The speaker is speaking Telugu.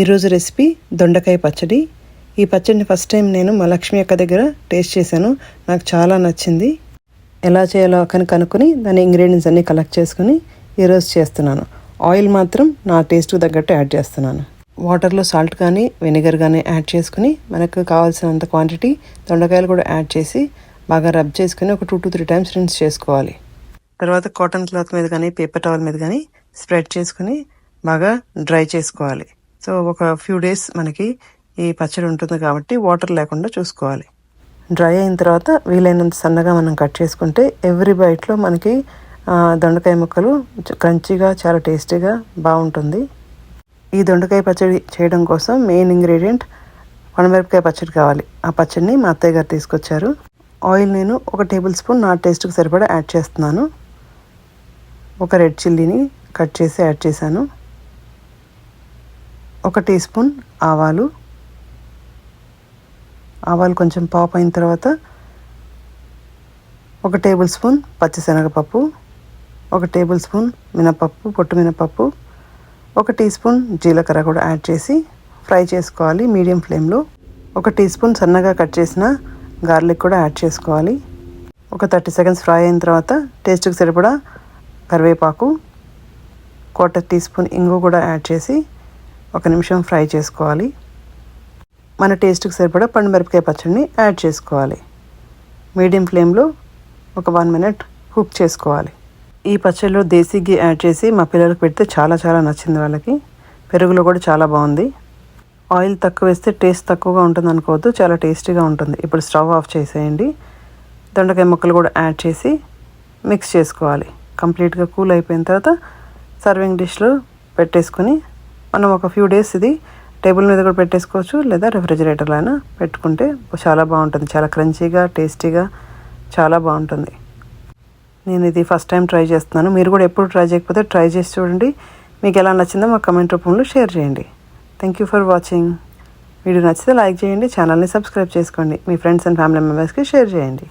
ఈరోజు రెసిపీ దొండకాయ పచ్చడి. ఈ పచ్చడిని ఫస్ట్ టైం నేను మా లక్ష్మి అక్క దగ్గర టేస్ట్ చేశాను. నాకు చాలా నచ్చింది. ఎలా చేయాలో అక్కని కనుక్కొని దాని ఇంగ్రీడియంట్స్ అన్నీ కలెక్ట్ చేసుకుని ఈరోజు చేస్తున్నాను. ఆయిల్ మాత్రం నా టేస్ట్కి తగ్గట్టు యాడ్ చేస్తున్నాను. వాటర్లో సాల్ట్ కానీ వెనిగర్ కానీ యాడ్ చేసుకుని మనకు కావాల్సినంత క్వాంటిటీ దొండకాయలు కూడా యాడ్ చేసి బాగా రబ్ చేసుకుని ఒక two to three times rinse చేసుకోవాలి. తర్వాత కాటన్ క్లాత్ మీద కానీ పేపర్ టవల్ మీద కానీ స్ప్రెడ్ చేసుకుని బాగా డ్రై చేసుకోవాలి. సో ఒక ఫ్యూ డేస్ మనకి ఈ పచ్చడి ఉంటుంది కాబట్టి వాటర్ లేకుండా చూసుకోవాలి. డ్రై అయిన తర్వాత వీలైనంత సన్నగా మనం కట్ చేసుకుంటే ఎవ్రీ బైట్లో మనకి దొండకాయ ముక్కలు క్రంచీగా చాలా టేస్టీగా బాగుంటుంది. ఈ దొండకాయ పచ్చడి చేయడం కోసం మెయిన్ ఇంగ్రీడియంట్ వనమిరపకాయ పచ్చడి కావాలి. ఆ పచ్చడిని మా అత్తయ్య గారు తీసుకొచ్చారు. ఆయిల్ నేను ఒక టేబుల్ స్పూన్ నా టేస్ట్కి సరిపడా యాడ్ చేస్తున్నాను. ఒక రెడ్ చిల్లీని కట్ చేసి యాడ్ చేశాను. ఒక టీ స్పూన్ ఆవాలు. ఆవాలు కొంచెం పాప్ అయిన తర్వాత ఒక టేబుల్ స్పూన్ పచ్చిశనగపప్పు ఒక టేబుల్ స్పూన్ మినపప్పు పొట్టు మినపప్పు ఒక టీ స్పూన్ జీలకర్ర కూడా యాడ్ చేసి ఫ్రై చేసుకోవాలి మీడియం ఫ్లేమ్లో. ఒక టీ స్పూన్ సన్నగా కట్ చేసిన గార్లిక్ కూడా యాడ్ చేసుకోవాలి. ఒక థర్టీ సెకండ్స్ ఫ్రై అయిన తర్వాత టేస్ట్కి సరిపడా కరివేపాకు క్వార్టర్ టీ స్పూన్ ఇంగు కూడా యాడ్ చేసి ఒక నిమిషం ఫ్రై చేసుకోవాలి. మన టేస్ట్కి సరిపడా పండు మిరపకాయ పచ్చడిని యాడ్ చేసుకోవాలి. మీడియం ఫ్లేమ్లో ఒక వన్ మినిట్ కుక్ చేసుకోవాలి. ఈ పచ్చడిలో దేశీ గీ యాడ్ చేసి మా పిల్లలకు పెడితే చాలా చాలా నచ్చింది వాళ్ళకి. పెరుగులో కూడా చాలా బాగుంది. ఆయిల్ తక్కువ వేస్తే టేస్ట్ తక్కువగా ఉంటుంది అనుకోవద్దు చాలా టేస్టీగా ఉంటుంది. ఇప్పుడు స్టవ్ ఆఫ్ చేసేయండి. దొండకాయ ముక్కలు కూడా యాడ్ చేసి మిక్స్ చేసుకోవాలి. కంప్లీట్గా కూల్ అయిపోయిన తర్వాత సర్వింగ్ డిష్లో పెట్టేసుకొని మనం ఒక ఫ్యూ డేస్ ఇది టేబుల్ మీద కూడా పెట్టేసుకోవచ్చు లేదా రెఫ్రిజిరేటర్లో అయినా పెట్టుకుంటే చాలా బాగుంటుంది. చాలా క్రంచీగా టేస్టీగా చాలా బాగుంటుంది. నేను ఇది ఫస్ట్ టైం ట్రై చేస్తున్నాను. మీరు కూడా ఎప్పుడు ట్రై చేయకపోతే ట్రై చేసి చూడండి. మీకు ఎలా నచ్చిందో మా కమెంట్ రూపంలో షేర్ చేయండి. Thank you for watching video నచ్చితే లైక్ చేయండి ఛానల్ని సబ్స్క్రైబ్ చేసుకోండి. మీ ఫ్రెండ్స్ అండ్ ఫ్యామిలీ మెంబర్స్కి షేర్ చేయండి.